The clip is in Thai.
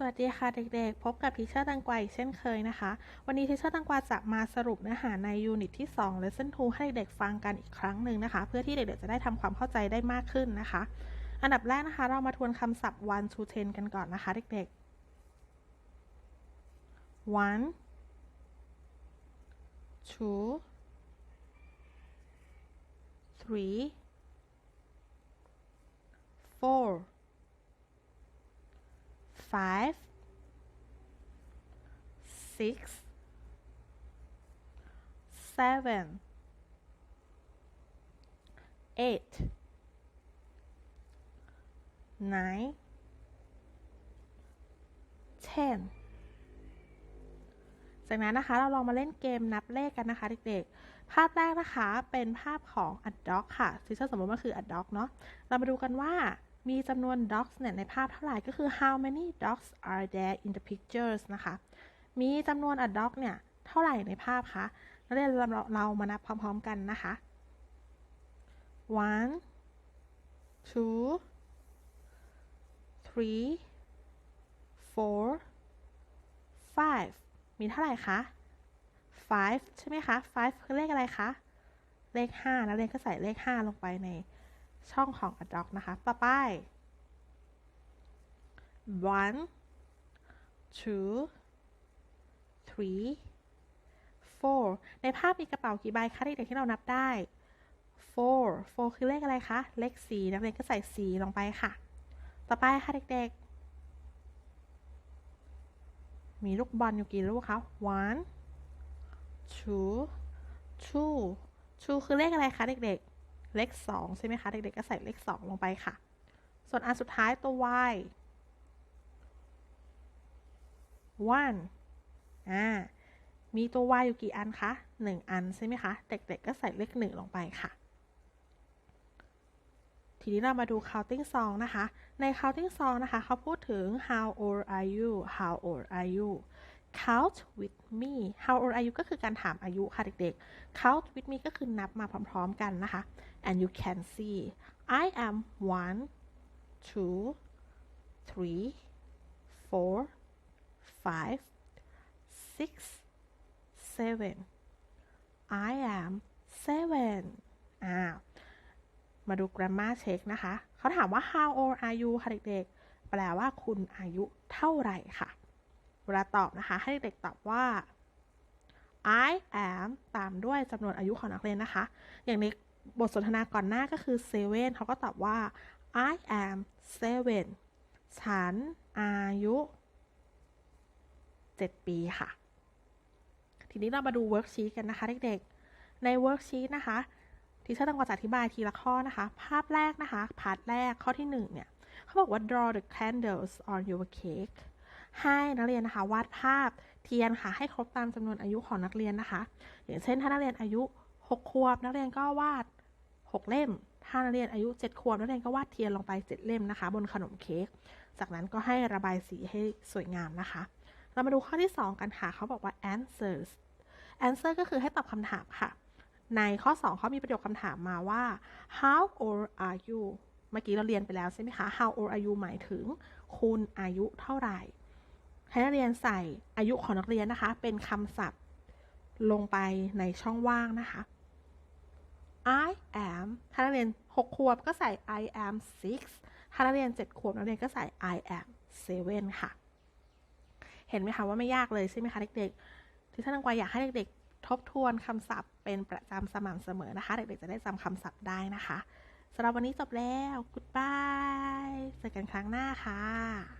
สวัสดีค่ะเด็กๆ พบกับทิเชอร์ตังกวาอีกเช่นเคยนะคะ วันนี้ทิเชอร์ตังกวาจะมาสรุปเนื้อหาในยูนิตที่ 2 Lesson 2 ให้เด็กๆฟังกันอีกครั้งหนึ่งนะคะ เพื่อที่เด็กๆ จะได้ทำความเข้าใจได้มากขึ้นนะคะ อันดับแรกนะคะ เรามาทวนคำศัพท์ one to ten กันก่อนนะคะเด็กๆ one two three four five, six, seven, eight, nine, ten จากนั้นนะคะเราลองมาเล่นเกมนับเลขกันนะคะเด็กๆ ภาพแรกนะคะเป็นภาพของ a dog ค่ะซิสเตอร์สมมติว่าคือ a dog เนาะ เรามาดูกันว่า มีจำนวน dogs เนี่ยในภาพเท่าไหร่ก็คือ how many dogs are there in the pictures นะคะ มีจำนวน a dog เนี่ยเท่าไหร่ในภาพคะแล้วเดี๋ยวเราเรามานับพร้อมๆกันนะคะ one two three four five มีเท่าไหร่คะ five ใช่ไหมคะ five คือเลขอะไรคะ เลขห้านักเรียนก็ใส่เลขห้าลงไปใน ช่องของ adopt นะคะ ต่อไป one two three four ในภาพมีกระเป๋ากี่ใบคะเด็กๆที่เรานับได้ four four คือเลขอะไรคะ เลขสี่นักเรียนก็ใส่สี่ลงไปค่ะ ต่อไปค่ะเด็กๆ มีลูกบอลอยู่กี่ลูกคะ one two two two คือเลขอะไรคะเด็กๆ เลขสองใช่ไหมคะเด็กๆก็ใส่เลขสองลงไปค่ะ ส่วนอันสุดท้ายตัว y one อ่า มีตัว y อยู่กี่อันคะหนึ่งอันใช่ไหมคะ เด็กๆก็ใส่เลขหนึ่งลงไปค่ะ ทีนี้เรามาดู counting song นะคะ ใน counting song นะคะ เขาพูดถึง how old are you how old are you count with me how old are you ก็คือการถามอายุค่ะเด็กๆ count with me ก็คือนับมาพร้อมๆกันนะคะ and you can see I am one two three four five six seven I am seven อ่ามาดู grammar check นะคะ เขาถามว่า how old are you ค่ะเด็กๆ แปลว่าคุณอายุเท่าไหร่ค่ะ เวลาตอบนะคะ ให้เด็กๆตอบว่า I am ตามด้วยจำนวนอายุของนักเรียนนะคะ อย่างในบทสนทนาก่อนหน้าก็คือ seven เขาก็ตอบว่า I am seven ฉันอายุ 7 ปีค่ะ ทีนี้เรามาดู worksheet กันนะคะเด็กๆ ใน worksheet นะคะที่เชอร์ต้องกจะอธิบายทีละข้อนะคะ ภาพแรกนะคะ พาร์ทแรกข้อที่ 1 เนี่ย เขาบอกว่า draw the candles on your cake ให้นักเรียนนะคะวาดภาพเทียนค่ะ ให้ครบตามจำนวนอายุของนักเรียนนะคะ อย่างเช่น ถ้านักเรียนอายุ 6 ขวบ นักเรียนก็วาด 6 เล่ม ถ้านักเรียนอายุ 7 ขวบ นักเรียนก็วาดเทียนลงไป 7 เล่มนะคะ บนขนมเค้ก จากนั้นก็ให้ระบายสีให้สวยงามนะคะ เรามาดูข้อที่ 2 กันค่ะ เขาบอกว่า answers answer ก็คือให้ตอบคำถามค่ะ ในข้อ 2 เขามีประโยคคำถามมาว่า how old are you เมื่อกี้เราเรียนไปแล้วใช่ไหมคะ how old are you หมายถึง คุณอายุเท่าไหร่ ให้นักเรียนใส่อายุของนักเรียนนะคะ เป็นคำศัพท์ ลงไปในช่องว่างนะคะ I am ถ้านักเรียน 6 ขวบก็ใส่ I am six ถ้านักเรียน 7 ขวบนักเรียนก็ใส่ I am seven ค่ะ เห็นไหมคะว่าไม่ยากเลยใช่ไหมคะเด็กๆที่ท่านังกวายอยากให้เด็กๆ ทบทวนคำศัพท์เป็นประจำสม่ำเสมอนะคะ เด็กๆ จะได้จำคำศัพท์ได้นะคะสำหรับวันนี้จบแล้ว Goodbye เจอกันครั้งหน้าค่ะ